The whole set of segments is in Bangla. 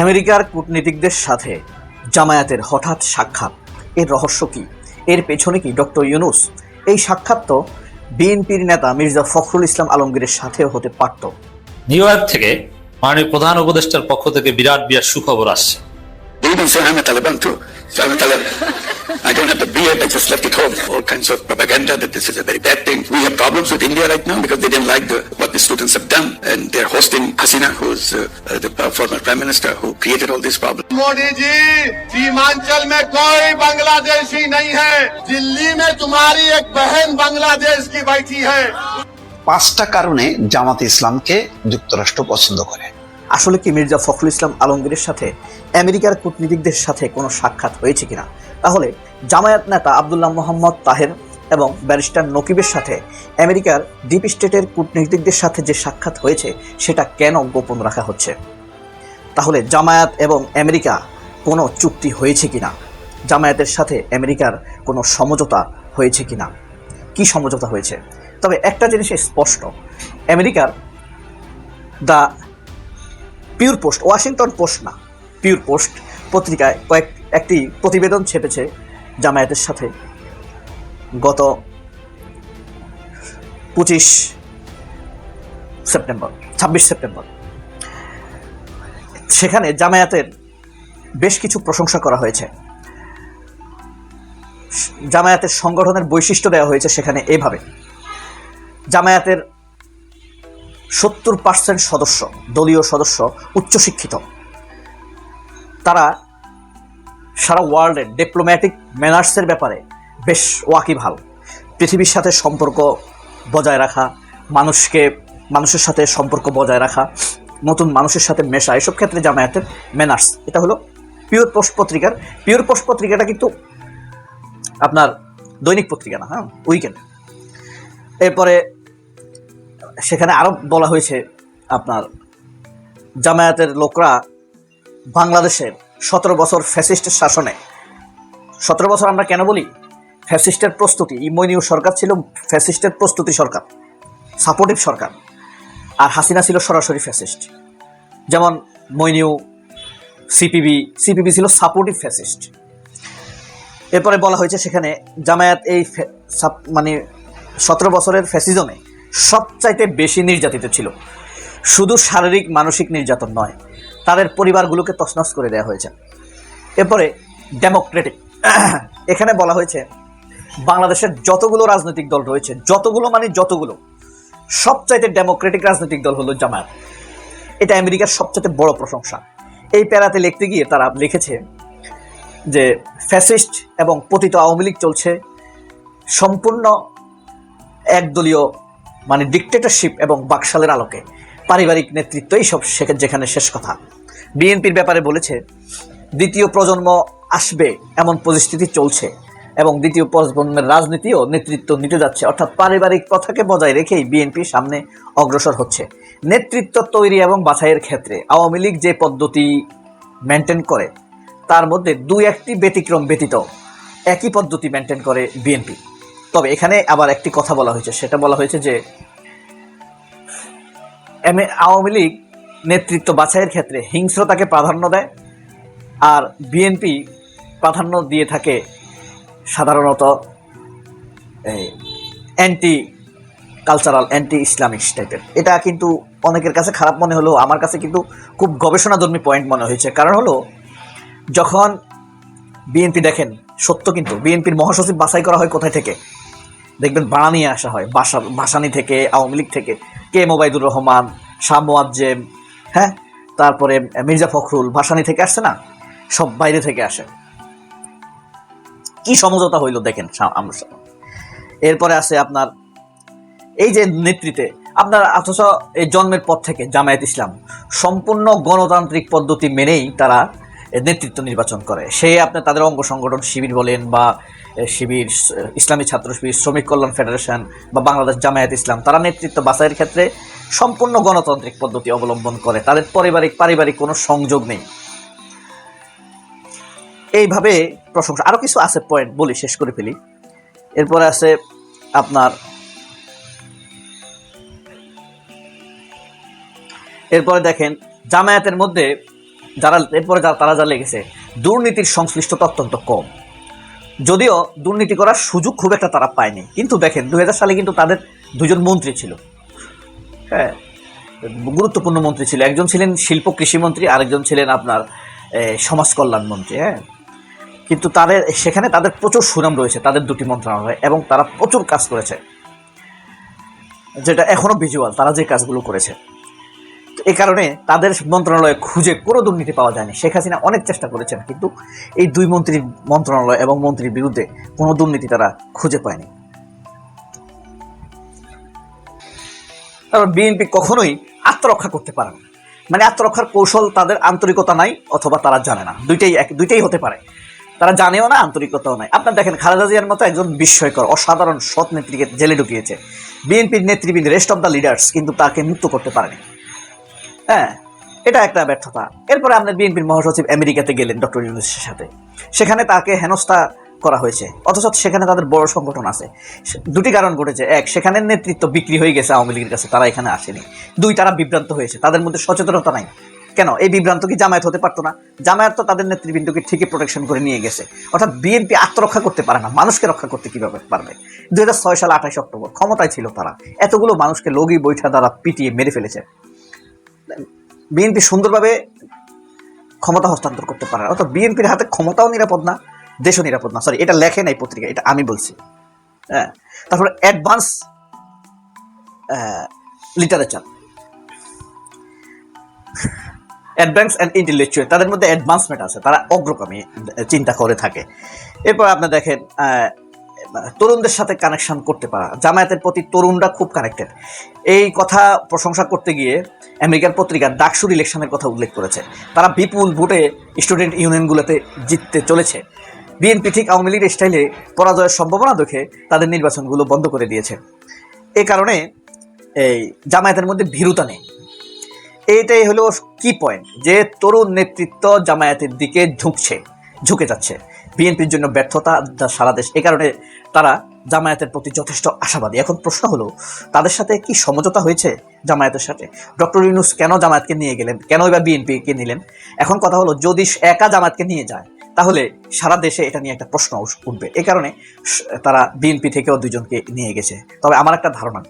আমেরিকার কূটনীতিকদের সাথে জামায়াতের হঠাৎ সাক্ষাৎ। এর রহস্য কি? এর পেছনে কি ডক্টর ইউনুস? এই সাক্ষাৎ তো বিএনপির নেতা মির্জা ফখরুল ইসলাম আলমগীরের সাথেও হতে পারত। নিউ ইয়র্ক থেকে মাননীয় প্রধান উপদেষ্টার পক্ষ থেকে বিরাট বিরাট সুখবর আসছে। They even say I'm a Taliban too. So I'm a Taliban. I don't have the beard, I just left it home. All kinds of propaganda that this is a very bad thing. We have problems with India right now because they didn't like the, what the students have done. And they're hosting Hasina, who's uh, uh, the uh, former prime minister who created all these problems. Modi ji Seemanchal में कोई बांग्लादेशी नहीं है दिल्ली में तुम्हारी एक बहन बांग्लादेश की बैठी है পাঁচটা কারণে জামাত ইসলামকে যুক্তরাষ্ট্র পছন্দ করে আসলে কি মির্জা ফখরুল ইসলাম আলমগীরের সাথে আমেরিকার কূটনীতিকদের সাথে কোনো সাক্ষাৎ হয়েছে কিনা? তাহলে জামায়াত নেতা আবদুল্লাহ মোহাম্মদ তাহের এবং ব্যারিস্টার নকিবের সাথে আমেরিকার ডিপ স্টেটের কূটনীতিকদের সাথে যে সাক্ষাৎ হয়েছে, সেটা কেন গোপন রাখা হচ্ছে? তাহলে জামায়াত এবং আমেরিকা কোনো চুক্তি হয়েছে কিনা? জামায়াতের সাথে আমেরিকার কোনো সমঝোতা হয়েছে কিনা? কি সমঝোতা হয়েছে? তবে একটা জিনিস স্পষ্ট, আমেরিকার the pure post Washington post না পিওর পোস্ট পত্রিকায় কয়েক, একটি প্রতিবেদন ছেপেছে জামায়াতের সাথে। গত পঁচিশ সেপ্টেম্বর, ছাব্বিশ সেপ্টেম্বর। সেখানে জামায়াতের বেশ কিছু প্রশংসা করা হয়েছে। জামায়াতের সংগঠনের বৈশিষ্ট্য দেওয়া হয়েছে সেখানে এভাবে। জামায়াতের সত্তর পার্সেন্ট সদস্য, দলীয় সদস্য, উচ্চশিক্ষিত। তারা সারা ওয়ার্ল্ডের ডিপ্লোম্যাটিক ম্যানার্সের ব্যাপারে বেশ ওয়াকিবহাল। পৃথিবীর সাথে সম্পর্ক বজায় রাখা, মানুষকে, মানুষের সাথে সম্পর্ক বজায় রাখা, নতুন মানুষের সাথে মেশা, এসব ক্ষেত্রে জামায়াতের ম্যানার্স এটা হলো পিওর পোস্ট পত্রিকার পিওর পোস্ট পত্রিকাটা কিন্তু আপনার দৈনিক পত্রিকা না হ্যাঁ উইকেন্ড এরপরে সেখানে আরও বলা হয়েছে আপনার জামায়াতের লোকরা বাংলাদেশের সতেরো বছর ফ্যাসিস্টের শাসনে। সতেরো বছর আমরা কেন বলি? ফ্যাসিস্টের প্রস্তুতি ইমনিউ সরকার ছিল ফ্যাসিস্টের প্রস্তুতি সরকার সাপোর্টিভ সরকার, আর হাসিনা ছিল সরাসরি ফ্যাসিস্ট। যেমন মইনিউ সিপিবি সিপিবি ছিল সাপোর্টিভ ফ্যাসিস্ট। এরপরে বলা হয়েছে সেখানে জামায়াত এই মানে সতেরো বছরের ফ্যাসিজমে সবচাইতে বেশি নির্যাতিত ছিল। শুধু শারীরিক, মানসিক নির্যাতন নয়, তাদের পরিবারগুলোকে তছনছ করে দেওয়া হয়েছে। এরপরে ডেমোক্রেটিক। এখানে বলা হয়েছে, বাংলাদেশের যতগুলো রাজনৈতিক দল রয়েছে, যতগুলো মানে যতগুলো, সবচাইতে ডেমোক্রেটিক রাজনৈতিক দল হলো জামায়াত। এটা আমেরিকার সবচাইতে বড় প্রশংসা। এই প্যারাতে লিখতে গিয়ে তারা লিখেছে যে, ফ্যাসিস্ট এবং পতিত আওয়ামী লীগ চলছে সম্পূর্ণ একদলীয় মানে ডিকটেটরশিপ এবং বাকশালের আলোকে। পারিবারিক নেতৃত্বই সেখানে যেখানে শেষ কথা। বিএনপির ব্যাপারে বলেছে, দ্বিতীয় প্রজন্ম আসবে এমন পরিস্থিতি চলছে এবং দ্বিতীয় প্রজন্মের রাজনীতিও নেতৃত্ব নিতে যাচ্ছে। অর্থাৎ পারিবারিক কথাকে বজায় রেখেই বিএনপি সামনে অগ্রসর হচ্ছে। নেতৃত্ব তৈরি এবং বাছাইয়ের ক্ষেত্রে আওয়ামী লীগ যে পদ্ধতি মেনটেন করে, তার মধ্যে দুই একটি ব্যতিক্রম ব্যতীত একই পদ্ধতি মেনটেন করে বিএনপি। তবে এখানে আবার একটি কথা বলা হয়েছে। সেটা বলা হয়েছে যে, এম- আওয়ামী লীগ নেতৃত্ব বাছাইয়ের ক্ষেত্রে হিংস্রতাকে প্রাধান্য দেয় আর বিএনপি প্রাধান্য দিয়ে থাকে সাধারণত অ্যান্টি কালচারাল অ্যান্টি ইসলামিক টাইপের এটা কিন্তু অনেকের কাছে খারাপ মনে হলেও আমার কাছে কিন্তু খুব গবেষণাধর্মী পয়েন্ট মনে হয়েছে। কারণ হলো, যখন বিএনপি দেখেন, সত্য কিন্তু, বিএনপির মহাসচিব বাছাই করা হয় কোথায় থেকে? দেখবেন বাড়া নিয়ে আসা হয়, বাসা, বাসানি থেকে, আওয়ামী লীগ থেকে। কে মোবাইদুর রহমান, শাহ মোয়াজ্জেম হ্যাঁ? তারপরে মির্জা ফখরুল ভাসানি থেকে আসছে না? সব বাইরে থেকে আসে। কি সমঝোতা হইল দেখেন আমরা এরপরে আছে আপনার, এই যে নেতৃত্বে, আপনার অথচ এই জন্মের পর থেকে জামায়াত ইসলাম সম্পূর্ণ গণতান্ত্রিক পদ্ধতি মেনেই তারা নেতৃত্ব নির্বাচন করে। সে আপনার তাদের অঙ্গ সংগঠন শিবির বলেন বা শিবির ইসলামী ছাত্র শিবির, শ্রমিক কল্যাণ ফেডারেশন বা বাংলাদেশ জামায়াত ইসলাম, তারা নেতৃত্ব বাছাইয়ের ক্ষেত্রে সম্পূর্ণ গণতান্ত্রিক পদ্ধতি অবলম্বন করে। তাদের পারিবারিক পারিবারিক কোনো সংযোগ নেই। এইভাবে প্রশংসা আরও কিছু আছে পয়েন্ট বলি, শেষ করে ফেলি। এরপরে আছে আপনার এরপরে দেখেন, জামায়াতের মধ্যে যারা এরপরে যারা তারা যা লেগেছে দুর্নীতির সংশ্লিষ্টতা অত্যন্ত কম। যদিও দুর্নীতি করার সুযোগ খুব একটা তারা পায়নি। কিন্তু দেখেন দু হাজার সালে কিন্তু তাদের দুজন মন্ত্রী ছিল। হ্যাঁ গুরুত্বপূর্ণ মন্ত্রী ছিল। একজন ছিলেন শিল্প কৃষিমন্ত্রী আরেকজন ছিলেন আপনার সমাজ কল্যাণ মন্ত্রী হ্যাঁ। কিন্তু তাদের, সেখানে তাদের প্রচুর সুনাম রয়েছে, তাদের দুটি মন্ত্রণালয়, এবং তারা প্রচুর কাজ করেছে। যেটা এখনও ভিজুয়াল তারা যে কাজগুলো করেছে। এই কারণে তাদের মন্ত্রণালয়ে খুঁজে কোনো দুর্নীতি পাওয়া যায়নি। শেখ হাসিনা অনেক চেষ্টা করেছেন, কিন্তু এই দুই মন্ত্রীর মন্ত্রণালয় এবং মন্ত্রীর বিরুদ্ধে কোনো দুর্নীতি তারা খুঁজে পায়নি। কারণ বিএনপি কখনোই আত্মরক্ষা করতে পারে না। মানে আত্মরক্ষার কৌশল তাদের আন্তরিকতা নাই অথবা তারা জানে না। দুইটাই এক, দুইটাই হতে পারে। তারা জানেও না, আন্তরিকতাও নাই। আপনার দেখেন খালেদা জিয়ার মতো একজন বিস্ময়কর, অসাধারণ সৎ নেত্রীকে জেলে ঢুকিয়েছে। বিএনপির নেতৃবৃন্দ রেস্ট অফ দ্য লিডার্স কিন্তু তাকে মুক্ত করতে পারেনি। হ্যাঁ এটা একটা ব্যর্থতা। এরপরে আপনার বিএনপির মহাসচিব আমেরিকাতে গেলেন ডক্টর ইউনুসের সাথে। সেখানে তাকে হেনস্থা করা হয়েছে। অথচ সেখানে তাদের বড় সংগঠন আছে। দুটি কারণ ঘটেছে। এক সেখানের নেতৃত্ব বিক্রি হয়ে গেছে আওয়ামী লীগের কাছে, তারা এখানে আসেনি। দুই, তারা বিভ্রান্ত হয়েছে। তাদের মধ্যে সচেতনতা নাই। কেন? এই বিভ্রান্ত কি জামায়াত হতে পারতো না? জামায়াত তো তাদের নেতৃবৃন্দকে ঠিকই প্রোটেকশন করে নিয়ে গেছে। অর্থাৎ বিএনপি আত্মরক্ষা করতে পারে না। মানুষকে রক্ষা করতে কীভাবে পারবে? দুই হাজার ছয় সালে আঠাশ অক্টোবর, ক্ষমতায় ছিল তারা। এতগুলো মানুষকে লগি বৈঠা দ্বারা পিটিয়ে মেরে ফেলেছে। বিএনপি সুন্দরভাবে ক্ষমতা হস্তান্তর করতে পারে না। অর্থাৎ বিএনপির হাতে ক্ষমতাও নিরাপদ না, দেশও নিরাপদ না। সরি এটা লেখে নাই পত্রিকা, এটা আমি বলছি। হ্যাঁ তারপরে advance literature advance and intellectual তাদের মধ্যে অ্যাডভান্সমেন্ট আছে, তারা অগ্রগামী, চিন্তা করে থাকে। এরপর আপনি দেখেন তরুণদের সাথে কানেকশন করতে পারা। জামায়াতের প্রতি তরুণরা খুব কানেক্টেড এই কথা প্রশংসা করতে গিয়ে আমেরিকার পত্রিকা ডাকসুর ইলেকশনের কথা উল্লেখ করেছে। তারা বিপুল ভোটে স্টুডেন্ট ইউনিয়নগুলোতে জিততে চলেছে। বিএনপি ঠিক আওয়ামী লীগের স্টাইলে পরাজয়ের সম্ভাবনা দেখে তাদের নির্বাচনগুলো বন্ধ করে দিয়েছে। এ কারণে এই জামায়াতের মধ্যে ভীরুতা নেই। এইটাই হলো কি পয়েন্ট যে তরুণ নেতৃত্ব জামায়াতের দিকে ঝুঁকছে, ঝুঁকে যাচ্ছে। বিএনপির জন্য ব্যর্থতা সারা দেশ, এ কারণে তারা জামায়াতের প্রতি যথেষ্ট আশাবাদী। এখন প্রশ্ন হলো, তাদের সাথে কি সমঝোতা হয়েছে জামায়াতের সাথে? ডক্টর ইউনুস কেন জামায়াতকে নিয়ে গেলেন? কেন এবার বিএনপিকে নিলেন? এখন কথা হলো, যদি একা জামায়াতকে নিয়ে যায়, তাহলে সারা দেশে এটা নিয়ে একটা প্রশ্ন উঠবে। এ কারণে তারা বিএনপি থেকেও দুজনকে নিয়ে গেছে। তবে আমার একটা ধারণা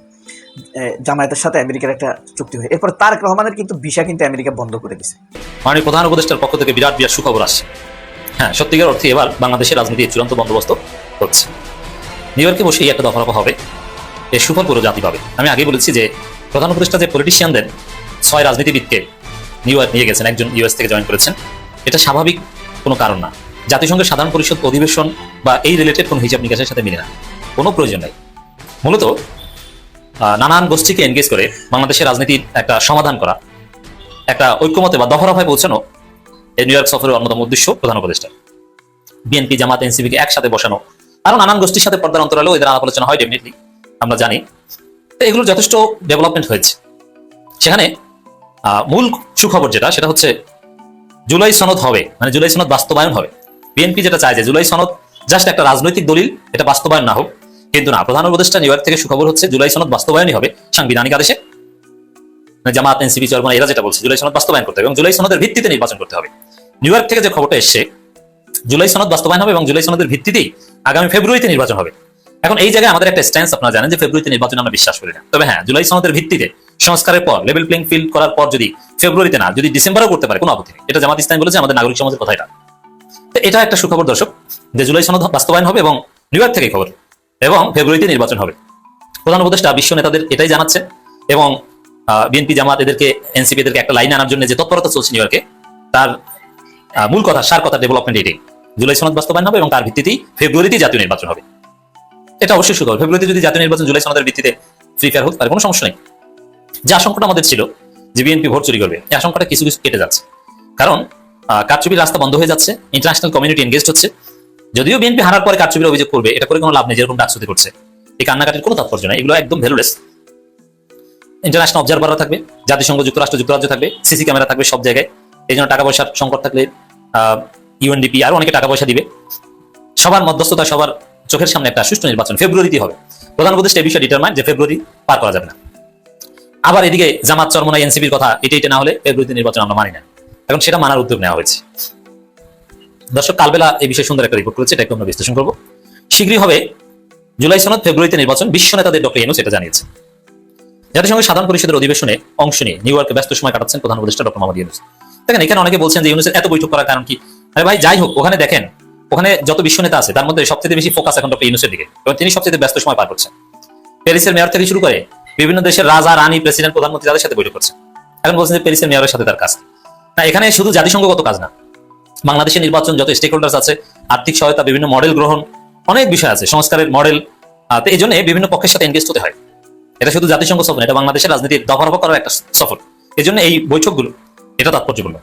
জামায়াতের সাথে আমেরিকার একটা চুক্তি হয়ে এরপর তারেক রহমানের কিন্তু ভিসা কিন্তু আমেরিকা বন্ধ করে দিয়েছে মাননীয় প্রধান উপদেষ্টার পক্ষ থেকে বিরাট বিরাট সুখবর আসছে। হ্যাঁ সত্যিকার অর্থে এবার বাংলাদেশের রাজনীতির চূড়ান্ত বন্দোবস্ত হচ্ছে। নিউ ইয়র্কে বসেই একটা দফা রফা হবে এর সুফল পুরো জাতি পাবে। আমি আগে বলেছি যে প্রধান উপদেষ্টা যে পলিটিশিয়ানদের ছয় রাজনীতিবিদকে নিউ ইয়র্ক নিয়ে গেছেন, একজন ইউএস থেকে জয়েন করেছেন। এটা স্বাভাবিক কোনো কারণ না। জাতিসংঘের সাধারণ পরিষদ অধিবেশন বা এই রিলেটেড কোনো হিসাব নিকাশের সাথে মিলে না। কোনো প্রয়োজন নাই। মূলত নানান গোষ্ঠীকে এনগেজ করে বাংলাদেশের রাজনীতির একটা সমাধান করা, একটা ঐক্যমতে বা দফারফায় পৌঁছানো এই নিউ ইয়র্ক সফরের অন্যতম উদ্দেশ্য প্রধান উপদেষ্টা। বিএনপি জামাত এনসিপিকে একসাথে বসানো আরও নানান গোষ্ঠীর সাথে পর্দার অন্তরালেও এদের আলাপ আলোচনা হয় ডেফিনেটলি আমরা জানি। তো এগুলো যথেষ্ট ডেভেলপমেন্ট হয়েছে। সেখানে মূল সুখবর যেটা, সেটা হচ্ছে জুলাই সনদ হবে মানে জুলাই সনদ বাস্তবায়ন হবে। বিএনপি যেটা চায় যে জুলাই সনদ জাস্ট একটা রাজনৈতিক দলিল, এটা বাস্তবায়ন না হোক, কিন্তু না, প্রধান উপদেষ্টা নিউইয়র্ক থেকে সুখবর হচ্ছে জুলাই সনদ বাস্তবায়নই হবে সাংবিধানিক আদেশে। মানে জামাত এনসিপি চরমনা, এরা যেটা বলছে, জুলাই সনদ বাস্তবায়ন করতে হবে এবং জুলাই সনদের ভিত্তিতে নির্বাচন করতে হবে। নিউ থেকে যে খবরটা এসছে, জুলাই সনদ বাস্তবায়ন হবে এবং জুলাই সনদের ভিত্তিতেই আগামী ফেব্রুয়ারিতে নির্বাচন হবে। এখন এই জায়গায় আমাদের একটা স্ট্যান্স আপনারা জানেন যে ফেব্রুয়ারিতে নির্বাচন আমরা বিশ্বাস করি না। তবে হ্যাঁ জুলাই সনদের ভিত্তিতে সংস্কারের পর লেভেল প্লেইং ফিল্ড করার পর যদি ফেব্রুয়ারিতে না, যদি ডিসেম্বরও করতে পারে, কোনো আপত্তি এটা জামাত ইসলাম বলেছে, আমাদের নাগরিক সমাজের কথা এটা। তো এটা একটা সুখবর দর্শক যে জুলাই সনদ বাস্তবায়ন হবে এবং নিউ ইয়র্ক থেকে খবর এবং ফেব্রুয়ারিতে নির্বাচন হবে। প্রধান উপদেষ্টা, বিশ্ব নেতাদের এটাই জানাচ্ছে এবং বিএনপি জামাত এদেরকে এনসিপি এদেরকে একটা লাইনে আনার জন্য যে তৎপরতা চলছে নিউ ইয়র্কে, তার মূল কথা, সার কথা ডেভেলপমেন্ট এটাই। জুলাই সনদ বাস্তবায়ন হবে এবং তার ভিত্তিতেই ফেব্রুয়ারিতেই জাতীয় নির্বাচন হবে। এটা অবশ্যই সুখবর ফেব্রুয়ারিতে যদি জাতীয় নির্বাচন জুলাই সনদের ভিত্তিতে ফ্রি ফায়ার হোক তার কোনো সমস্যা নেই। যে আশঙ্কাটা আমাদের ছিল যে বিএনপি ভোট চুরি করবে, এই আশঙ্কাটা কিছু কিছু কেটে যাচ্ছে। কারণ কারচুপির রাস্তা বন্ধ হয়ে যাচ্ছে ইন্টারন্যাশনাল কমিউনিটি এনগেজ হচ্ছে। যদিও বিএনপি হারার পরে কারচুপির অভিযোগ করবে, এটা করে কোনো লাভ নেই, যেরকম ডাকসুতি করছে। এই কান্নাকাটির কোনো তাৎপর্য নেই, এগুলো একদম ভ্যালুলেস। ইন্টারন্যাশনাল অবজারভাররা থাকবে, জাতিসংঘ, যুক্তরাষ্ট্র, যুক্তরাজ্য থাকবে, সিসি ক্যামেরা থাকবে সব জায়গায়। এই জন্য টাকা পয়সার সংকট থাকলে ইউএনডিপি আরও অনেকে টাকা পয়সা দিবে। সবার মধ্যস্থতা সবার চোখের সামনে একটা সুষ্ঠু নির্বাচন। ফেব্রুয়ারিতে হবে। প্রধান উপদেষ্টা এই বিষয়ে ডিটারমাইন যে ফেব্রুয়ারি পার করা যাবে না। আবার এদিকে জামাত চরমনা এনসিপির কথা এটা এটা না হলে ফেব্রুয়ারিতে নির্বাচন আমরা মানি না। এখন সেটা মানার উদ্যোগ নেওয়া হয়েছে। দর্শক, কালবেলা এই বিষয়ে সুন্দর একটা রিপোর্ট করেছে এটা একটু আমরা বিশ্লেষণ করব। শীঘ্রই হবে জুলাই সনদ, ফেব্রুয়ারিতে নির্বাচন, বিশ্ব নেতাদের ডক্টর ইউনুস এটা জানিয়েছে জাতিসংঘের সাধারণ পরিষদের অধিবেশনে অংশ নিয়ে নিউ ইয়র্কে ব্যস্ত সময় কাটাচ্ছেন প্রধান উপদেষ্টা ডক্টর মোহাম্মদ ইউনুস। দেখেন, এখানে অনেকে বলছেন যে ইউনুসের এত বৈঠক করার কারণ কি? আরে ভাই, যাই হোক, ওখানে দেখেন, ওখানে যত বিশ্ব নেতা আছে, তার মধ্যে সবচেয়ে বেশি ফোকাস এখন ডক্টর ইউনুসের দিকে, এবং তিনি সবচেয়ে ব্যস্ত সময় পার করছেন। প্যারিসের মেয়র থেকে শুরু করে বিভিন্ন দেশের রাজা, রানী প্রেসিডেন্ট প্রধানমন্ত্রী তাদের সাথে বৈঠক করছেন। এখন বলছেন যে প্যারিসের মেয়রের সাথে তার কাজ। না, এখানে শুধু জাতিসংঘগত কাজ না, বাংলাদেশের নির্বাচন, যত স্টেক হোল্ডার্স আছে, আর্থিক সহায়তা, বিভিন্ন মডেল গ্রহণ, অনেক বিষয় আছে, সংস্কারের মডেল এই জন্য বিভিন্ন পক্ষের সাথে এনগেজ হতে হয়। এটা শুধু জাতিসংঘ সফর এটা বাংলাদেশের রাজনীতির দফারফা করার একটা সফর এই জন্য এই বৈঠকগুলো, এটা তাৎপর্যপূর্ণ।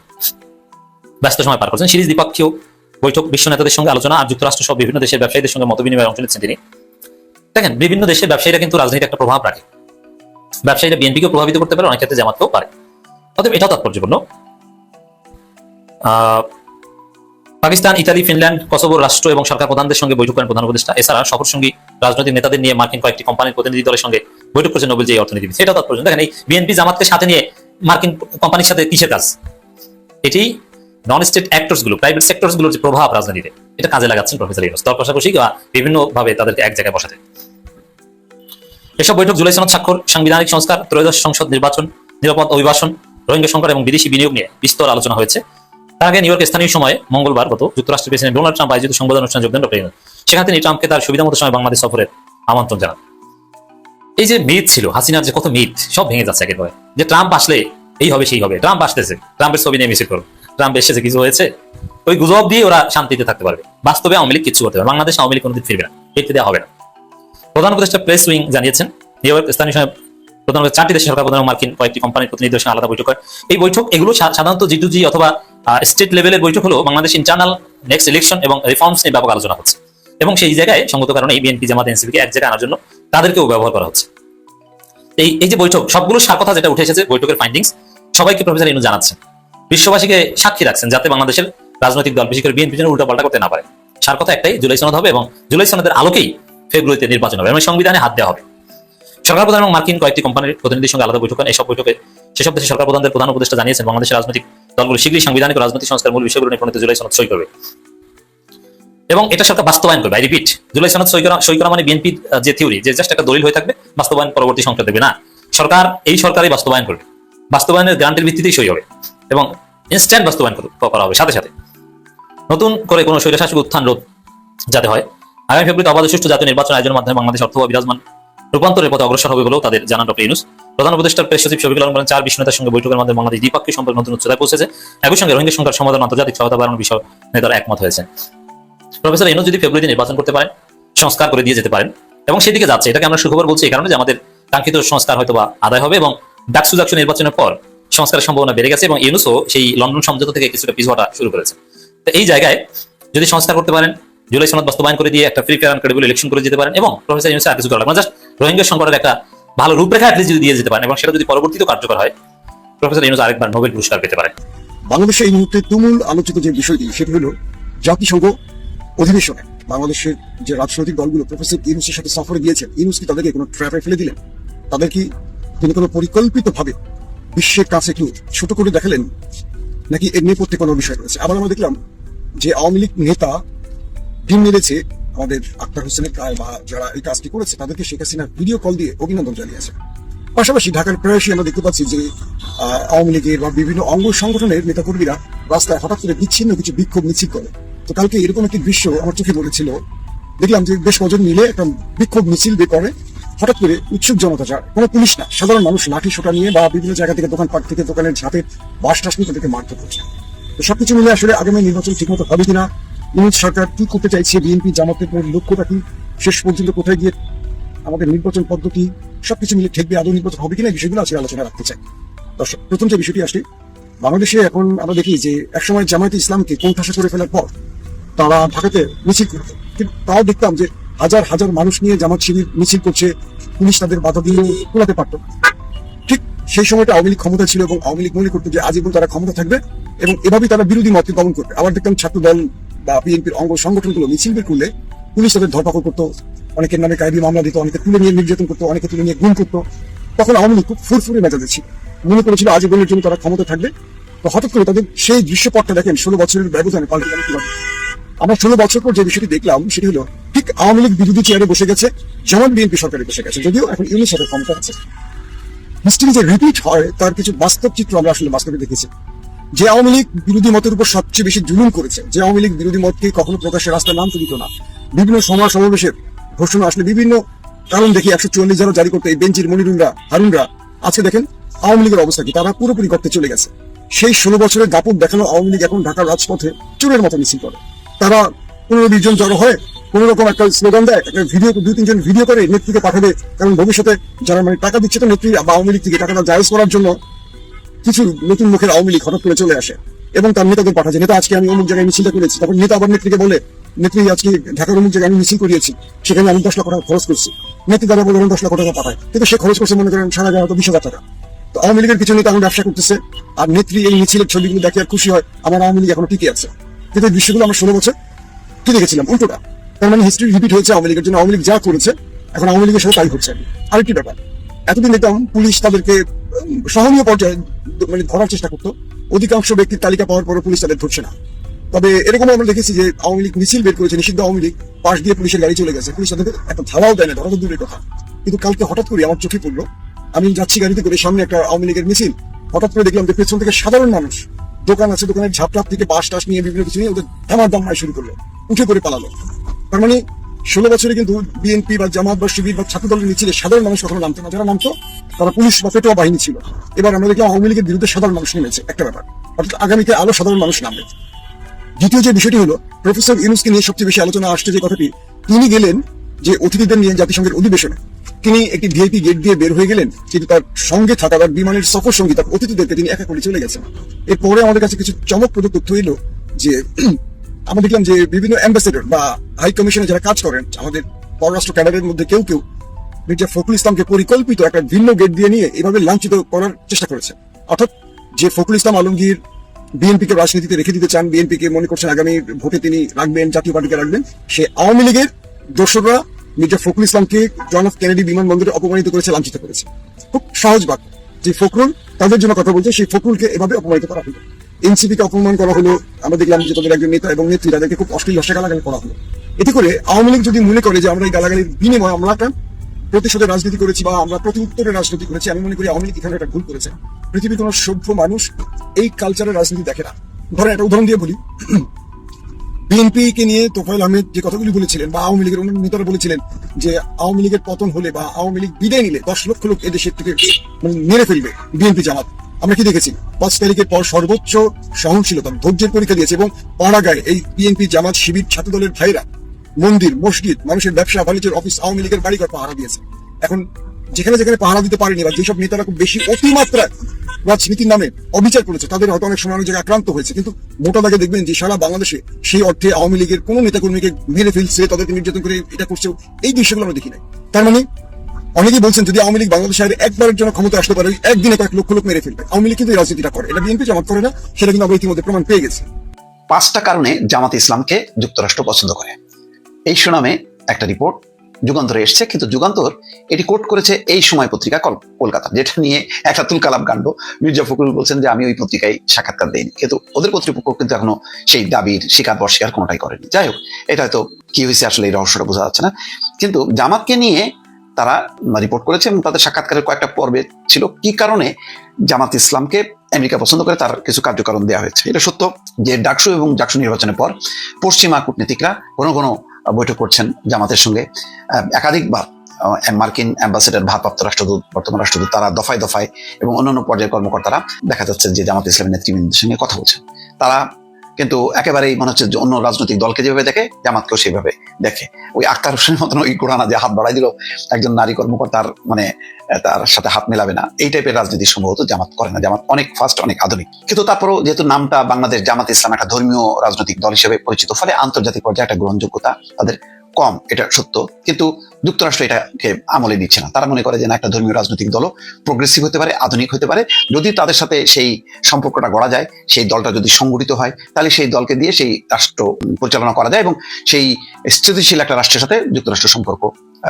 ব্যস্ত সময় পার করছেন। সিরিজ দ্বিপক্ষীয় বৈঠক, বিশ্ব নেতাদের সঙ্গে আলোচনা আর যুক্তরাষ্ট্র সহ বিভিন্ন দেশের ব্যবসায়ীদের সঙ্গে মত বিনিময়ে অংশ নিচ্ছেন তিনি। দেখেন, বিভিন্ন দেশের ব্যবসায়ীরা কিন্তু রাজনীতি একটা প্রভাব রাখে। ব্যবসায়ীরা বিএনপিকেও প্রভাবিত করতে পারে, অনেক ক্ষেত্রে জামাতকেও পারে। অতএব এটাও তাৎপর্যপূর্ণ। পাকিস্তান, ইতালি, ফিনল্যান্ড, কসোভো রাষ্ট্র এবং সরকার প্রধানদের সঙ্গে বৈঠক করেন প্রধান উপদেষ্টা। এছাড়া সফর সঙ্গী রাজনৈতিক নেতাদের নিয়ে মার্কিন কয়েকটি কোম্পানির প্রতিনিধি দলের সঙ্গে বৈঠক করেছেন নোবেল যে অর্থনীতিবিদ। সেটাও তাৎপর্য। দেখেন, এই বিএনপি জামাতকে সাথে নিয়ে মার্কিন কোম্পানির সাথে কিসের কাজ? এটি নন স্টেট অ্যাক্টরসগুলো প্রাইভেট সেক্টরসগুলোর যে প্রভাব রাজনীতিতে এটা কাজে লাগাচ্ছেন প্রফেসর ইউনুস দর কষাকষি বা বিভিন্ন ভাবে তাদেরকে এক জায়গায় বসাতে। এসব বৈঠক জুলাই সনদ স্বাক্ষর, সাংবিধানিক সংস্কার, ত্রয়োদশ সংসদ নির্বাচন, নিরাপদ অভিবাসন, রোহিঙ্গা সংকট এবং বিদেশি বিনিয়োগ নিয়ে বিস্তর আলোচনা হয়েছে। তার আগে নিউ ইয়র্ক স্থানীয় সময়ে মঙ্গলবার গত যুক্তরাষ্ট্রের প্রেসিডেন্ট ডোনাল্ড ট্রাম্প আয়োজিত সংবাদ অনুষ্ঠানে যোগদান ডক্টর ইউনুস সেখানে তিনি ট্রাম্পকে তার সুবিধা মতো সময় বাংলাদেশ সফরের আমন্ত্রণ জানান। এই যে মিথ ছিল, হাসিনার যে কত মিথ, সব ভেঙে যাচ্ছে একেবারে। যে ট্রাম্প আসলে এই হবে, সেই হবে। ট্রাম্প আসতেছে, ট্রাম্পের ছবি নিয়ে মিছিল করো ট্রাম্প এসেছে, কিছু হয়েছে, ওই গুজব দিয়ে ওরা শান্তিতে থাকতে পারবে। বাস্তবে আওয়ামী লীগ কিছু করতে পারবে বাংলাদেশ আওয়ামী লীগ কোনোদিন ফিরবে না। ফিরতে দেওয়া হবে না। প্রধান উপদেষ্টা প্রেস উইং জানিয়েছেন, নিউ ইয়র্ক স্থানীয় সময় প্রধান চারটি দেশের সরকার প্রধান মার্কিন কয়েকটি কোম্পানির প্রতিনিধিদের সঙ্গে আলাদা বৈঠক হয়। এই বৈঠক এগুলো সাধারণত জি টু জি অথবা স্টেট লেভেলের বৈঠক হলো বাংলাদেশ ইন্টারনাল নেক্সট ইলেকশন এবং রিফর্মস নিয়ে ব্যাপক আলোচনা হচ্ছে। এবং সেই জায়গায় সঙ্গত কারণে এই বিএনপি জামাত এনসিপি কে এক জায়গায় আনার জন্য তাদেরকেও ব্যবহার করা হচ্ছে। এই এই যে বৈঠক, সবগুলো সার কথা যেটা উঠে এসেছে বৈঠকের ফাইন্ডিংস সবাইকে প্রফেসর ইনু জানাচ্ছেন। বিশ্ববাসীকে সাক্ষী রাখছেন যাতে বাংলাদেশের রাজনৈতিক দল, বিশেষ করে বিএনপি যেন উল্টাপাল্টা করতে না পারে। সার কথা একটাই, জুলাই সনদ হবে এবং জুলাই সনদের আলোকেই ফেব্রুয়ারিতে নির্বাচন হবে এবং সংবিধানে হাত দেওয়া হবে। সরকার প্রধান এবং মার্কিন কয়েকটি কোম্পানির প্রতিনিধির সঙ্গে আলাদা বৈঠক হয়। এইসব বৈঠকে সেসব দেশের সরকার প্রধানদের প্রধান উপদেষ্টা জানিয়েছেন বাংলাদেশের রাজনৈতিক দলগুলো শীঘ্রই সাংবিধানিক রাজনৈতিক সংস্কার মূল বিষয়গুলো নিয়ে প্রণীত জুলাই সনদ সই করবে। এবং এটা সরকার বাস্তবায়ন করবে। আই রিপিট জুলাই সনদ সই করা সই করা মানে বিএনপি যে থিওরি যে জাস্ট একটা দলিল হয়ে থাকবে, বাস্তবায়ন পরবর্তী সংসদ দেবে না। সরকার, এই সরকারই বাস্তবায়ন করবে। বাস্তবায়নের গ্রান্টের ভিত্তিতেই সই হবে। এবং ইনস্ট্যান্ট বাস্তবায়ন করা হবে। সাথে সাথে নতুন করে কোনো স্বৈরশাসক উত্থান রোধ যাতে হয়। আগামী ফেব্রুয়ারিতে অবাধ সুষ্ঠু জাতীয় নির্বাচন আয়োজনের মাধ্যমে বাংলাদেশ অর্থ বিরাজমান রূপান্তরের পথে অগ্রসর হবে বলেও তাদের জানান ডক্টর ইউনুস। প্রধান উপদেষ্টার প্রেস সচিব শফিকুল আলম চার বিশ্ব নেতার সঙ্গে বৈঠকের মাধ্যমে বাংলাদেশ দ্বিপাক্ষিক সম্পর্ক নতুন উচ্চতায় পৌঁছেছে। একই সঙ্গে রোহিঙ্গা সংখ্যার সমাধান, আন্তর্জাতিক সহায়তা বাড়ানোর বিষয় নেতারা একমত হয়েছে প্রফেসর ইউনুস যদি ফেব্রুয়ারিতে নির্বাচন করতে পারেন, সংস্কার করে দিয়ে যেতে পারেন এবং সেদিকে যাচ্ছে। এটাকে আমরা সুখবর বলছি এই কারণে যে আমাদের কাঙ্ক্ষিত সংস্কার হয়তো বা আদায় হবে এবং ডাকসু ডাকসু নির্বাচনের পর সংস্কারের সম্ভাবনা বেড়ে গেছে এবং ইউনুসও সেই লন্ডন সমঝোতা থেকে কিছুটা পিছু হটা শুরু করেছে। তো এই জায়গায় যদি সংস্কার করতে পারেন, জুলাই সনদ বাস্তবায়ন করে দিয়ে একটা ফ্রি ফেয়ার ক্রেডিবল ইলেকশন করে যেতে পারেন এবং প্রফেসর ইউনুস আর কিছু করা জাস্ট রোহিঙ্গা সংকটের একটা ভালো রূপরেখা অ্যাটলিস্ট যদি দিয়ে যেতে পারেন এবং সেটা যদি পরবর্তীতে কার্যকর হয় প্রফেসর ইউনুস আরেকবার নোবেল পুরস্কার পেতে পারেন। বাংলাদেশে এই মুহূর্তে তুমুল আলোচিত যে বিষয়টি, সেটি হলো জাতিসংঘ অধিবেশনে বাংলাদেশের যে রাজনৈতিক দলগুলো প্রফেসর ইউনুসের সাথে সফরে গিয়েছেন, ইউনুস কি তাদেরকে কোনো ট্র্যাপে ফেলে দিলেন? তাদের কি তিনি কোনো পরিকল্পিতভাবে বিশ্বের কাছে একটু ছোট করে দেখালেন? নাকি এর নেপথ্যে কোনো বিষয় রয়েছে? আবার আমরা দেখলাম যে আওয়ামী লীগ নেতা ডিম মেরেছে আমাদের আক্তার হোসেনের গায়ে বা যারা এই কাজটি করেছে, তাদেরকে শেখ হাসিনা ভিডিও কল দিয়ে অভিনন্দন জানিয়েছে পাশাপাশি ঢাকার প্রায়শই আমরা দেখতে পাচ্ছি যে আওয়ামী লীগের বা বিভিন্ন অঙ্গ সংগঠনের নেতাকর্মীরা রাস্তায় হঠাৎ করে বিচ্ছিন্ন কিছু বিক্ষোভ মিছিল করে। তো কালকে এরকম একটি দৃশ্য আমার চোখে পড়েছিল দেখলাম যে বেশ কজন মিলে একটা বিক্ষোভ মিছিল বের করে। হঠাৎ করে উৎসুক জনতা যার কোনো পুলিশ না, সাধারণ মানুষ লাঠি সোটা নিয়ে বা বিভিন্ন জায়গা থেকে দোকানপাট থেকে দোকানের ঝাঁপে বাস টাস নিয়ে তাদেরকে মারতে করছে। তো সবকিছু মিলে আসলে আগামী নির্বাচন ঠিকমতো হবে কিনা ইউনিট সরকার কি করতে চাইছে, বিএনপি, জামাতের লক্ষ্যটা কি, শেষ পর্যন্ত কোথায় গিয়ে আমাদের নির্বাচন পদ্ধতি, সবকিছু মিলে ঠেকবে, আদৌ নির্বাচন হবে কিনা বিষয়গুলো আজকে আলোচনা রাখতে চাই। দর্শক, প্রথম যে বিষয়টি আসলে বাংলাদেশে এখন আমরা দেখি যে একসময় জামায়াতে ইসলামকে কোণঠাসা করে ফেলার পর তারা ঢাকাতে মিছিল করতো। কিন্তু তাও দেখতাম যে হাজার হাজার মানুষ নিয়ে জামাত শিবির মিছিল করছে পুলিশ তাদের বাধা দিয়ে তোলাতে পারতো ঠিক সেই সময়টা আওয়ামী লীগ ক্ষমতা ছিল এবং আওয়ামী লীগ মনে করতো যে আজীবন তারা ক্ষমতা থাকবে এবং এভাবেই তারা বিরোধী মতকে দমন করবে। আবার দেখতাম ছাত্র দল বা বিএনপির অঙ্গ সংগঠনগুলো মিছিল বের করলে পুলিশ তাদের ধরপাকড় করতো অনেকের নামে কায়দি মামলা দিত, অনেকে তুলে নিয়ে নির্যাতন করতো, অনেকে তুলে নিয়ে গুম করতো। তখন আওয়ামী লীগ খুব ফুরফুরে মেজাজে ছিল। মনে করেছিল আজীবনের জন্য তারা ক্ষমতা থাকবে। তো হঠাৎ করে তাদের সেই দৃশ্যপটটা দেখেন, ষোলো বছরের ব্যবধানে পাল্টে গেল আমরা ষোলো বছর পর যে বিষয়টি দেখলাম, সেটি হলো আওয়ামী লীগ বিরোধী চেয়ারে বসে গেছে জামাত বিএনপি সরকারে বসে গেছে, যদিও এখন ইউনিট ক্ষমতা আছে। হিস্ট্রি যে রিপিট হয়, তার কিছু বাস্তব চিত্র আমরা আসলে বাস্তবে দেখেছি। যে আওয়ামী লীগ বিরোধী মতের উপর সবচেয়ে বেশি জুলুম করেছে, যে আওয়ামী লীগ বিরোধী মতকে কখনো প্রকাশের রাস্তায় নামতে দিত না। বিভিন্ন সমাজ সমাবেশের ঘোষণা আসলে বিভিন্ন কারণ দেখি একশো চুয়াল্লিশ যারা জারি করতে এই বেঞ্চির মনিরুনরা হারুনরা আজকে দেখেন আওয়ামী লীগের অবস্থা কি, তারা পুরোপুরি করতে চলে গেছে। সেই ষোলো বছরের দাপট দেখানো আওয়ামী লীগ এখন ঢাকার রাজপথে চোরের মতো মিছিল করে। তারা পনেরো বিশ জন জড়ো হয় কোন রকম একটা স্লোগান দেয়, একটা ভিডিও দুই তিনজন ভিডিও করে নেত্রীকে পাঠাবে, কারণ ভবিষ্যতে যারা মানে টাকা দিচ্ছে তো নেত্রী বা আওয়ামী লীগ থেকে টাকাটা জায়জ করার জন্য কিছু নতুন মুখের আওয়ামী লীগ হঠাৎ করে চলে আসে। এবং তার নেতাদের পাঠাচ্ছে। নেতা, আজকে আমি অমুক জায়গায় মিছিলটা করেছি। তারপর নেতা আবার নেত্রীকে বলে, নেত্রী, আজকে ঢাকার অমুক জায়গায় আমি মিছিল করিয়েছি। সেখানে আমি দশ লাখ টাকা খরচ করছি। নেত্রী দ্বারা বলে দশ লাখ টাকা পাঠায় কিন্তু সে খরচ করছে, মনে করেন সারা জায়গা বিশ হাজার টাকা। তো আওয়ামী লীগের কিছু নেতা এখন ব্যবসা করতেছে। আর নেত্রী এই মিছিলের ছবিগুলো দেখে খুশি হয়। আমার আওয়ামী লীগ এখনও টিকে আছে। কিন্তু এই দৃশ্যগুলো আমরা ষোলো বছর কি দেখেছিলাম? উল্টোটা। তার মানে হিস্ট্রি রিপিট হয়েছে আওয়ামী লীগের জন্য। আওয়ামী লীগ যা করেছে, এখন আওয়ামী লীগের সাথে তাই হচ্ছে। আরেকটি ব্যাপার, এতদিন দেখতাম পুলিশ তাদেরকে সহনীয় পর্যায়ে মানে ধরার চেষ্টা করতো। অধিকাংশ ব্যক্তির তালিকা পাওয়ার পরে পুলিশ তাদের ধরছে না। তবে এরকম আমরা দেখেছি যে আওয়ামী লীগ মিছিল বের করেছে, নিষিদ্ধ আওয়ামী লীগ, পাশ দিয়ে পুলিশের গাড়ি চলে গেছে। পুলিশ তাদেরকে একটা ধাওয়াও দেয় না, ধরা তো দূরের কথা। কিন্তু কালকে হঠাৎ করে আমার চোখে পড়ল, আমি যাচ্ছি গাড়িতে করে সামনে একটা আওয়ামী লীগের মিছিল। হঠাৎ করে দেখলাম যে পেছন থেকে সাধারণ মানুষ, দোকান আছে, দোকানের ঝাপটাপ থেকে বাস টাস নিয়ে বিভিন্ন কিছু নিয়ে ওদের ধামার দাম শুরু করল, উঠে করে পালালো। তার মানে ষোলো বছরে কিন্তু বিএনপি বা জামাত বা শিবির বা ছাত্র দলের মিছিলে সাধারণ মানুষ কখনো নামতো না। যারা নামতো, তারা পুলিশ বা পেটোয়া বাহিনী ছিল। এবার আমরা দেখলাম আওয়ামী লীগের বিরুদ্ধে সাধারণ মানুষ নেমেছে, একটা ব্যাপার। অর্থাৎ আগামীতে আরও সাধারণ মানুষ নামবে। দ্বিতীয় যে বিষয়টি হলো, প্রফেসর ইউনুসকে নিয়ে সবচেয়ে বেশি আলোচনা আসছে যে কথাটি তিনি গেলেন যে অতিথিদের নিয়ে জাতিসংঘের অধিবেশনে। তিনি একটি ভিআইপি গেট দিয়ে বের হয়ে গেলেন, কিন্তু তার সঙ্গে থাকা তার বিমানের সফর সঙ্গী তার অতিথিদেরকে তিনি একা করে চলে গেছেন। এরপরে আমাদের কাছে কিছু চমকপ্রদ তথ্য এলো যে আমরা দেখলাম যে বিভিন্ন অ্যাম্বাসেডর বা হাই কমিশনে যারা কাজ করেন, আমাদের পররাষ্ট্র ক্যাডারের মধ্যে কেউ কেউ মির্জা ফখরুল ইসলামকে পরিকল্পিত একটা ভিন্ন গেট দিয়ে নিয়ে এভাবে লাঞ্ছিত করার চেষ্টা করেছে। অর্থাৎ যে ফখরুল ইসলাম আলমগীর বিএনপিকে রাজনীতিতে রেখে দিতে চান, বিএনপিকে মনে করছেন আগামী ভোটে তিনি রাখবেন, জাতীয় পার্টিকে রাখবেন, সে আওয়ামী লীগের দোসররা মির্জা ফখরুল ইসলামকে জন অফ কেনেডি বিমানবন্দরে অপমানিত করেছে, লাঞ্ছিত করেছে। খুব সহজ বাক্য। যে ফখরুল তাদের জন্য কথা বলছে, সেই ফখরুলকে এভাবে অপমানিত করা হলো। এনসিপিকে অপমান করা হলো, আমরা দেখলাম যে তাদের একজন নেতা এবং নেত্রী, তাদেরকে খুব অশ্লীল ভাষা গালাগালি করা হলো। এতে করে আওয়ামী লীগ যদি মনে করে যে আমরা এই গালাগালির বিনিময়ে আমরা একটা প্রতিশোধের রাজনীতি করেছি বা আমরা প্রতি উত্তরের রাজনীতি করেছি, আমি মনে করি আওয়ামী লীগ এখানে একটা ভুল করেছে। পৃথিবীর কোনো সভ্য মানুষ এই কালচারের রাজনীতি দেখে না। ধরেন একটা উদাহরণ দিয়ে বলি। বিএনপি কে নিয়ে তোফাইল আহমেদ যে কথাগুলি বলেছিলেন বা আওয়ামী লীগের অন্যান্য নেতারা বলেছিলেন যে আওয়ামী লীগের পতন হলে বা আওয়ামী লীগ বিদায় নিলে দশ লক্ষ লোক এদেশের থেকে মানে মেরে ফেলবে বিএনপি জামাত। আমরা কি দেখেছি? পাঁচ তারিখের পর সর্বোচ্চ সহনশীলতা, ধৈর্যের পরীক্ষা দিয়েছে এবং পাড়াগায় এই বিএনপি জামাত শিবির ছাত্র দলের ভাইরা মন্দির, মসজিদ, মানুষের ব্যবসা, বাণিজ্যের অফিস, আওয়ামী লীগের বাড়িঘর পাহারা দিয়েছে। এখন যেখানে যেখানে পাহারা দিতে পারেনি বা যেসব নেতারা খুব বেশি অতিমাত্রায় রাজনীতির নামে অবিচার করেছে, তাদের হয়তো অনেক সময় অনেক জায়গায় আক্রান্ত হয়েছে। কিন্তু মোটা দাগে দেখবেন যে সারা বাংলাদেশে সেই অর্থে আওয়ামী লীগের কোনো নেতাকর্মীকে মেরে ফেলছে, তাদেরকে নির্যাতন করে এটা করছে, এই দৃশ্যগুলো আমরা দেখি নাই। তার মানে অনেকেই বলছেন, যদি আওয়ামী লীগ বাংলাদেশে আর একবারের জন্য ক্ষমতা আসতে পারে, একদিনে কয়েক লক্ষ লোক মেরে ফেলবে। আওয়ামী লীগ কিন্তু রাজনীতিটা করে। এটা বিএনপি জামাত করে না, সেটা কিন্তু আমরা ইতিমধ্যে প্রমাণ পেয়ে গেছি। পাঁচটা কারণে জামাত ইসলামকে যুক্তরাষ্ট্র পছন্দ করে। এই সুনামে একটা রিপোর্ট যুগান্তরে এসছে, কিন্তু যুগান্তর এটি কোট করেছে এই সময় পত্রিকা কল- কলকাতা, যেটা নিয়ে একটা তুলকালাম কাণ্ড। মির্জা ফখরুল বলছেন যে, আমি ওই পত্রিকায় সাক্ষাৎকার দেইনি। কিন্তু ওদের কর্তৃপক্ষ কিন্তু এখনও সেই দাবির স্বীকার বস্বীকার কোনোটাই করেনি। যাই হোক, এটা হয়তো কি হয়েছে আসলে এই রহস্যটা বোঝা যাচ্ছে না। কিন্তু জামাতকে নিয়ে তারা রিপোর্ট করেছে এবং তাদের সাক্ষাৎকারের কয়েকটা পর্বে ছিল। কি কারণে জামাত ইসলামকে আমেরিকা পছন্দ করে তার কিছু কার্যকারণ দেওয়া হয়েছে? এটা সত্য যে ডাকসু এবং ডাকসু নির্বাচনের পর পশ্চিমা কূটনীতিকরা কোনো ঘন বৈঠক করছেন জামাতের সঙ্গে। একাধিকবার মার্কিন অ্যাম্বাসেডার, ভারপ্রাপ্ত রাষ্ট্রদূত, বর্তমান রাষ্ট্রদূত, তারা দফায় দফায় এবং অন্যান্য পর্যায়ের কর্মকর্তারা দেখা যাচ্ছে যে জামাত ইসলামের নেতৃবৃন্দের সঙ্গে কথা বলছেন। তারা কিন্তু একেবারেই মনে হচ্ছে অন্য রাজনৈতিক দলকে যেভাবে দেখে, জামাতকেও সেভাবে দেখে। ওই আক্তার হোসেনের মতন ওই কোরআনা যে হাত বাড়াই দিল, একজন নারী কর্মকর্তার মানে তার সাথে হাত মেলাবে না। এই টাইপের রাজনীতি সম্ভবত জামাত করে না। জামাত অনেক ফাস্ট অনেক আধুনিক। কিন্তু তারপরও যেহেতু নামটা বাংলাদেশ জামাত ইসলাম একটা ধর্মীয় রাজনৈতিক দল হিসেবে পরিচিত, ফলে আন্তর্জাতিক পর্যায়ে একটা গ্রহণযোগ্যতা তাদের কম, এটা সত্য। কিন্তু যুক্তরাষ্ট্র এটাকে আমলে নিচ্ছে না। তারা মনে করে যে না, একটা ধর্মীয় রাজনৈতিক দলও প্রোগ্রেসিভ হতে পারে, আধুনিক হতে পারে। যদি তাদের সাথে সেই সম্পর্কটা গড়া যায়, সেই দলটা যদি সংগঠিত হয়, তাহলে সেই দলকে দিয়ে সেই রাষ্ট্র পরিচালনা করা যায় এবং সেই স্থিতিশীল একটা রাষ্ট্রের সাথে যুক্তরাষ্ট্র সম্পর্ক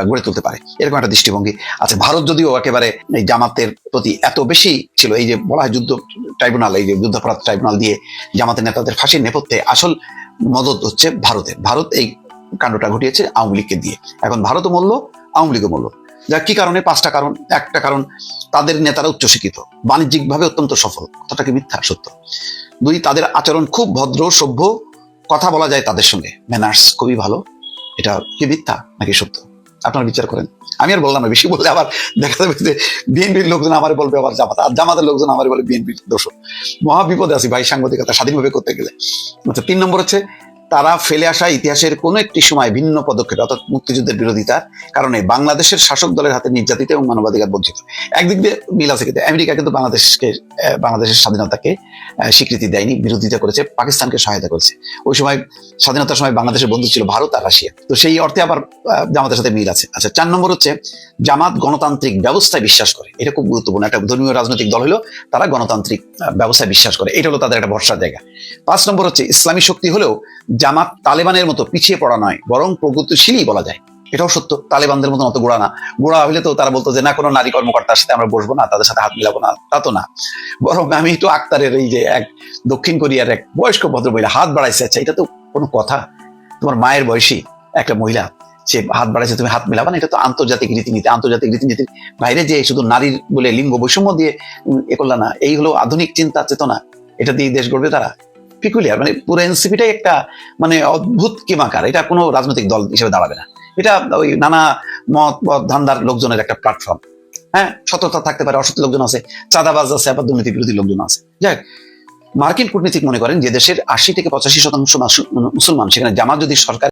গড়ে তুলতে পারে। এরকম একটা দৃষ্টিভঙ্গি আছে। ভারত যদিও একেবারে এই জামাতের প্রতি এত বেশি ছিল, এই যে বলা হয় যুদ্ধ ট্রাইব্যুনাল, এই যে যুদ্ধাপরাধ ট্রাইব্যুনাল দিয়ে জামাতের নেতাদের ফাঁসির নেপথ্যে আসল মদত হচ্ছে ভারতের। ভারত এই কাণ্ডটা ঘটিয়েছে আওয়ামী লীগকে দিয়ে। এখন ভারতও মূল্য আওয়ামী লীগও মূল্য যা কি কারণে? পাঁচটা কারণ। একটা কারণ, তাদের নেতারা উচ্চশিক্ষিত। বাণিজ্যিকভাবে অত্যন্ত সফল। কথাটা কি মিথ্যা? সত্য। দুই, তাদের আচরণ খুব ভদ্র, সভ্য। কথা বলা যায় তাদের সঙ্গে। ম্যানার্স খুবই ভালো। এটা কি মিথ্যা নাকি সত্য? আপনারা বিচার করেন। আমি আর বললাম না, বেশি বললে আবার দেখা যাবে যে বিএনপির লোকজন আমার বলবে, আবার জামাত। আর জামাতের লোকজন আমার বলে বিএনপির দোষ মহা বিপদে আছি ভাই সাংবাদিকতা স্বাধীনভাবে করতে গেলে। আচ্ছা তিন নম্বর হচ্ছে তারা ফেলে আসা ইতিহাসের কোনো একটি সময় ভিন্ন পদক্ষেপ, অর্থাৎ মুক্তিযুদ্ধের বিরোধিতার কারণে বাংলাদেশের শাসক দলের হাতে নির্যাতিত এবং মানবাধিকার বঞ্চিত। একদিক দিয়ে মিল আছে কিন্তু, আমেরিকা কিন্তু বাংলাদেশকে বাংলাদেশের স্বাধীনতাকে স্বীকৃতি দেয়নি, বিরোধিতা করেছে, পাকিস্তানকে সহায়তা করেছে। ওই সময়, স্বাধীনতার সময় বাংলাদেশের বন্ধু ছিল ভারত আর রাশিয়া। তো সেই অর্থে আবার জামাতের সাথে মিল আছে। আচ্ছা চার নম্বর হচ্ছে, জামাত গণতান্ত্রিক ব্যবস্থায় বিশ্বাস করে। এটা খুব গুরুত্বপূর্ণ। একটা ধর্মীয় রাজনৈতিক দল হলো তারা গণতান্ত্রিক ব্যবস্থায় বিশ্বাস করে। এটা হলো তাদের একটা ভরসার জায়গা। পাঁচ নম্বর হচ্ছে, ইসলামী শক্তি হলেও জামাত তালেবানের মতো পিছিয়ে পড়া নয়, বরং প্রগতিশীলই বলা যায়। এটাও সত্য, তালেবানদের মতো অত গোড়া না। গোড়া হলে তো তারা বলতো যে, না, কোনো নারী কর্মকর্তার সাথে আমরা বসবো না, তাদের সাথে হাত মিলাবো না। তা তো না। বরং আমি একটু আক্তারের এই যে এক দক্ষিণ কোরিয়ার এক বয়স্ক ভদ্রমহিলা, হাত বাড়াইছে। আচ্ছা এটা তো কোনো কথা। তোমার মায়ের বয়সী একটা মহিলা, সে হাত বাড়াইছে, তুমি হাত মিলাবা না? এটা তো আন্তর্জাতিক রীতিনীতি। আন্তর্জাতিক রীতিনীতির বাইরে যে শুধু নারীর বলে লিঙ্গ বৈষম্য দিয়ে এ করলা না, এই হলো আধুনিক চিন্তা চেতনা। এটা দিয়ে দেশ গড়বে তারা। পিকুলিয়ার মানে পুরো এনসিপিটাই একটা মানে অদ্ভুত কিমাকার এটা কোনো রাজনৈতিক দল হিসেবে দাঁড়াবে না। এটা ওই নানা মত ধান্দার লোকজনের একটা প্ল্যাটফর্ম হ্যাঁ? সততা থাকতে পারে, অসৎ লোকজন আছে, চাঁদাবাজ আছে, আবার দুর্নীতি বিরোধী লোকজন আছে। যাই মার্কিন কূটনীতিক মনে করেন যে দেশের আশি থেকে পঁচাশি শতাংশ মুসলমান, সেখানে জামাত যদি সরকার